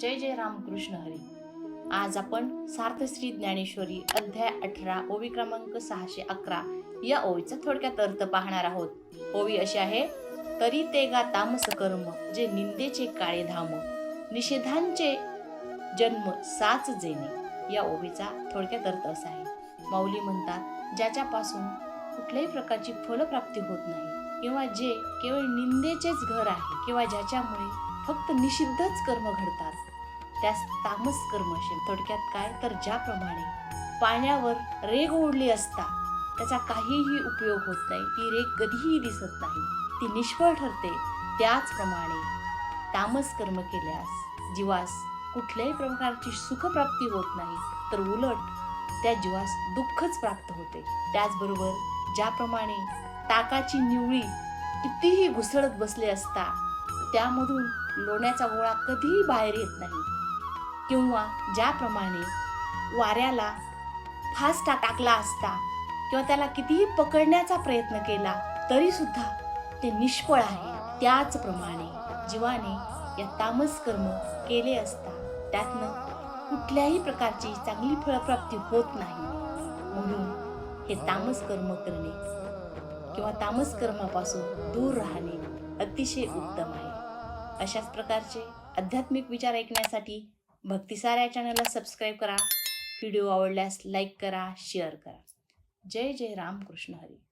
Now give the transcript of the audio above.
जय जय रामकृष्ण हरी. आज आपण सार्थश्री ज्ञानेश्वरी अध्याय अठरा ओवी क्रमांक सहाशे अकरा या ओवीचा थोडक्यात अर्थ पाहणार आहोत. ओवी अशी आहे तरी ते गा तामस कर्म जे निंदेचे काळे धाम निषेधांचे जन्म साच जेणे या ओवीचा थोडक्यात अर्थ असा आहे. माऊली म्हणतात ज्याच्यापासून कुठल्याही प्रकारची फलप्राप्ती होत नाही किंवा जे केवळ निंदेचेच घर आहे किंवा ज्याच्यामुळे फक्त निषिद्धच कर्म घडतात. त्यास तामस कर्म असे थोडक्यात काय? तर ज्याप्रमाणे पाण्यावर रेग ओढली असता त्याचा काहीही उपयोग होत नाही. ती रेग कधीही दिसत नाही. ती निष्फळ ठरते. त्याचप्रमाणे तामस कर्म केल्यास जीवास कुठल्याही प्रकारची सुखप्राप्ती होत नाही. तर उलट त्या जीवास दुःखच प्राप्त होते. त्याचबरोबर ज्याप्रमाणे ताकाची निवळी कितीही घुसळत बसले असता त्यामधून लोण्याचा गोळा कधीही बाहेर येत नाही. किंवा ज्याप्रमाणे वाऱ्याला फास्टा टाकला असता किंवा त्याला कितीही पकडण्याचा प्रयत्न केला तरी सुद्धा ते निष्फळ आहे. त्याचप्रमाणे जीवाने या तामस कर्म केले असता त्यातनं कुठल्याही प्रकारची चांगली फळप्राप्ती होत नाही. म्हणून हे तामस कर्म करणे किंवा तामस कर्मापासून दूर राहणे अतिशय उत्तम आहे. अशाच प्रकारचे आध्यात्मिक विचार ऐकण्यासाठी भक्तिसार या चॅनलला सबस्क्राईब करा. व्हिडिओ आवडल्यास लाईक करा शेअर करा. जय जय रामकृष्ण हरी.